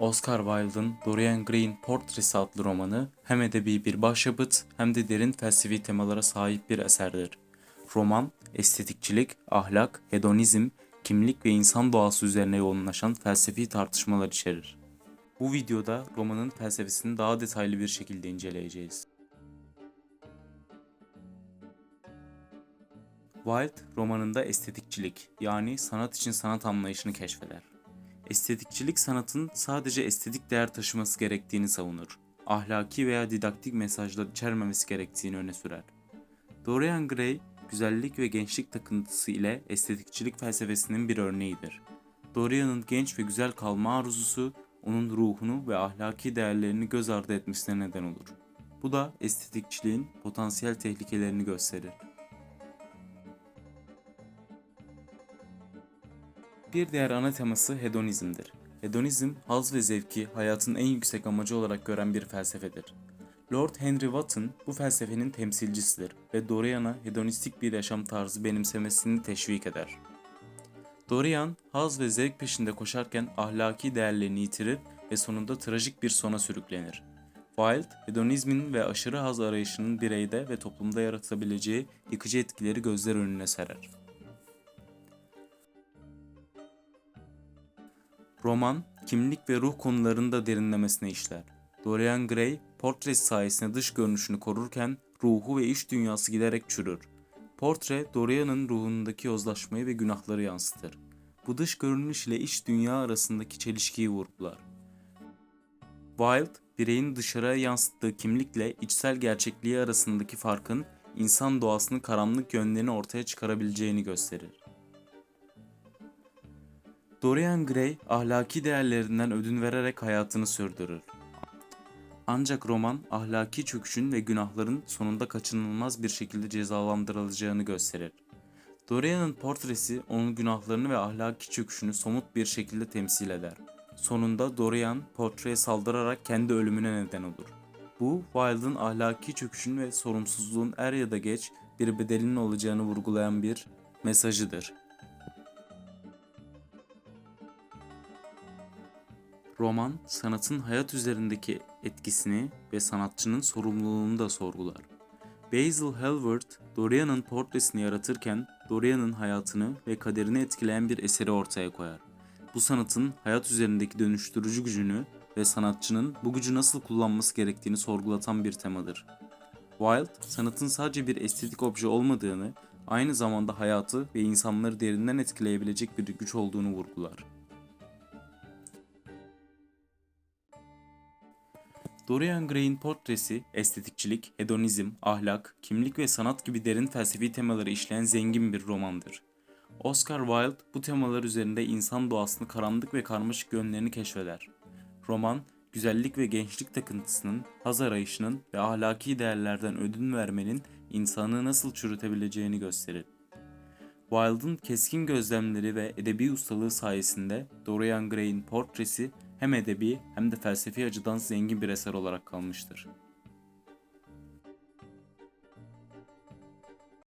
Oscar Wilde'ın Dorian Gray'in Portresi adlı romanı hem edebi bir başyapıt hem de derin felsefi temalara sahip bir eserdir. Roman, estetikçilik, ahlak, hedonizm, kimlik ve insan doğası üzerine yoğunlaşan felsefi tartışmalar içerir. Bu videoda romanın felsefesini daha detaylı bir şekilde inceleyeceğiz. Wilde romanında estetikçilik yani sanat için sanat anlayışını keşfeder. Estetikçilik sanatın sadece estetik değer taşıması gerektiğini savunur. Ahlaki veya didaktik mesajlar içermemesi gerektiğini öne sürer. Dorian Gray, güzellik ve gençlik takıntısı ile estetikçilik felsefesinin bir örneğidir. Dorian'ın genç ve güzel kalma arzusu, onun ruhunu ve ahlaki değerlerini göz ardı etmesine neden olur. Bu da estetikçiliğin potansiyel tehlikelerini gösterir. Bir diğer ana teması hedonizmdir. Hedonizm, haz ve zevki hayatın en yüksek amacı olarak gören bir felsefedir. Lord Henry Wotton bu felsefenin temsilcisidir ve Dorian'a hedonistik bir yaşam tarzı benimsemesini teşvik eder. Dorian, haz ve zevk peşinde koşarken ahlaki değerlerini yitirir ve sonunda trajik bir sona sürüklenir. Wilde, hedonizmin ve aşırı haz arayışının bireyde ve toplumda yaratabileceği yıkıcı etkileri gözler önüne serer. Roman, kimlik ve ruh konularında derinlemesine işler. Dorian Gray, portresi sayesinde dış görünüşünü korurken ruhu ve iç dünyası giderek çürür. Portre, Dorian'ın ruhundaki yozlaşmayı ve günahları yansıtır. Bu dış görünüş ile iç dünya arasındaki çelişkiyi vurgular. Wilde, bireyin dışarıya yansıttığı kimlikle içsel gerçekliği arasındaki farkın insan doğasının karanlık yönlerini ortaya çıkarabileceğini gösterir. Dorian Gray ahlaki değerlerinden ödün vererek hayatını sürdürür. Ancak roman ahlaki çöküşün ve günahların sonunda kaçınılmaz bir şekilde cezalandırılacağını gösterir. Dorian'ın portresi onun günahlarını ve ahlaki çöküşünü somut bir şekilde temsil eder. Sonunda Dorian portreye saldırarak kendi ölümüne neden olur. Bu Wilde'ın ahlaki çöküşün ve sorumsuzluğun er ya da geç bir bedelinin olacağını vurgulayan bir mesajıdır. Roman, sanatın hayat üzerindeki etkisini ve sanatçının sorumluluğunu da sorgular. Basil Hallward, Dorian'ın portresini yaratırken Dorian'ın hayatını ve kaderini etkileyen bir eseri ortaya koyar. Bu sanatın hayat üzerindeki dönüştürücü gücünü ve sanatçının bu gücü nasıl kullanması gerektiğini sorgulatan bir temadır. Wilde, sanatın sadece bir estetik obje olmadığını, aynı zamanda hayatı ve insanları derinden etkileyebilecek bir güç olduğunu vurgular. Dorian Gray'in portresi, estetikçilik, hedonizm, ahlak, kimlik ve sanat gibi derin felsefi temaları işleyen zengin bir romandır. Oscar Wilde bu temalar üzerinde insan doğasını karanlık ve karmaşık yönlerini keşfeder. Roman, güzellik ve gençlik takıntısının, haz arayışının ve ahlaki değerlerden ödün vermenin insanı nasıl çürütebileceğini gösterir. Wilde'ın keskin gözlemleri ve edebi ustalığı sayesinde Dorian Gray'in portresi hem edebi hem de felsefi açıdan zengin bir eser olarak kalmıştır.